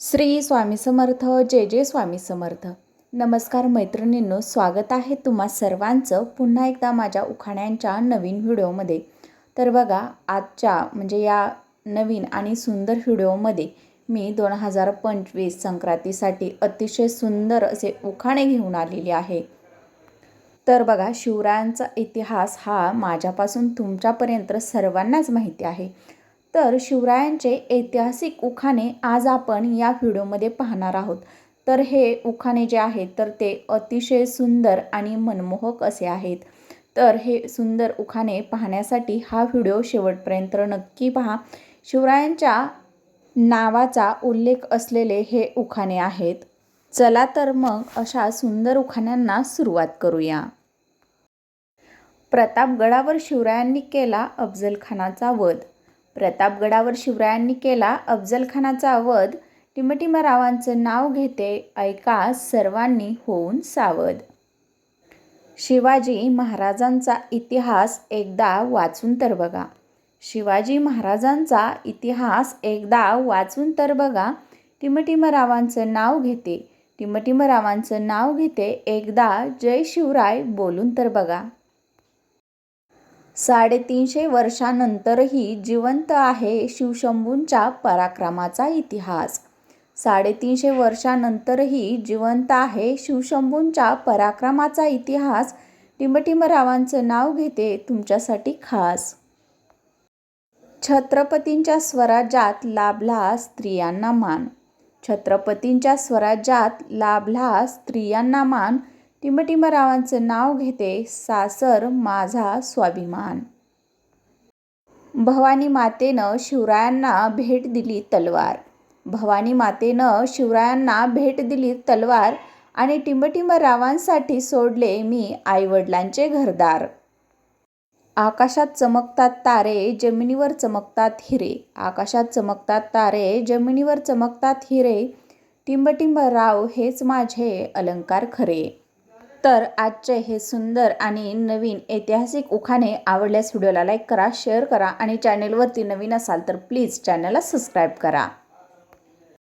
श्री स्वामी समर्थ जय जय स्वामी समर्थ. नमस्कार मैत्रिणींनो स्वागत आहे तुम्हा सर्वांचं पुन्हा एकदा माझ्या उखाण्यांच्या नवीन व्हिडिओमध्ये. तर बघा आजच्या म्हणजे या नवीन आणि सुंदर व्हिडिओमध्ये मी दोन हजार पंचवीस संक्रांतीसाठी अतिशय सुंदर असे उखाणे घेऊन आलेले आहे. तर बघा शिवरायांचा इतिहास हा माझ्यापासून तुमच्यापर्यंत सर्वांनाच माहिती आहे. तर शिवरायांचे ऐतिहासिक उखाणे आज आपण या व्हिडिओमध्ये पाहणार आहोत. तर हे उखाणे जे आहेत तर ते अतिशय सुंदर आणि मनमोहक असे आहेत. तर हे सुंदर उखाणे पाहण्यासाठी हा व्हिडिओ शेवटपर्यंत नक्की पहा. शिवरायांच्या नावाचा उल्लेख असलेले हे उखाणे आहेत. चला तर मग अशा सुंदर उखाण्यांना सुरुवात करूया. प्रतापगडावर शिवरायांनी केला अफजलखानाचा वध. प्रतापगडावर शिवरायांनी केला अफजलखानाचा वध. टिमटिमरावांचं नाव घेते ऐका सर्वांनी होऊन सावध. शिवाजी महाराजांचा इतिहास एकदा वाचून तर बघा. शिवाजी महाराजांचा इतिहास एकदा वाचून तर बघा. टिमटिमरावांचं नाव घेते. टिमटिमरावांचं नाव घेते एकदा जय शिवराय बोलून तर बघा. साडेतीनशे वर्षानंतरही जिवंत आहे शिवशंभूंच्या पराक्रमाचा इतिहास. साडेतीनशे वर्षानंतरही जिवंत आहे शिवशंभूंच्या पराक्रमाचा इतिहास. टिमटिमरावांचं नाव घेते तुमच्यासाठी खास. छत्रपतींच्या स्वराज्यात लाभला स्त्रियांना मान. छत्रपतींच्या स्वराज्यात लाभला स्त्रियांना मान. टिंबटिंबरावांचं नाव घेते सासर माझा स्वाभिमान. भवानी मातेनं शिवरायांना भेट दिली तलवार. भवानी मातेनं शिवरायांना भेट दिली तलवार आणि टिंबटिंबरावांसाठी सोडले मी आईवडिलांचे घरदार. आकाशात चमकतात तारे जमिनीवर चमकतात हिरे. आकाशात चमकतात तारे जमिनीवर चमकतात हिरे. टिंबटिंबराव हेच माझे अलंकार खरे. तर आजचे हे सुंदर आणि नवीन ऐतिहासिक उखाणे आवडल्यास व्हिडिओला लाईक करा शेअर करा आणि चॅनेलवरती नवीन असाल तर प्लीज चॅनलला सबस्क्राईब करा.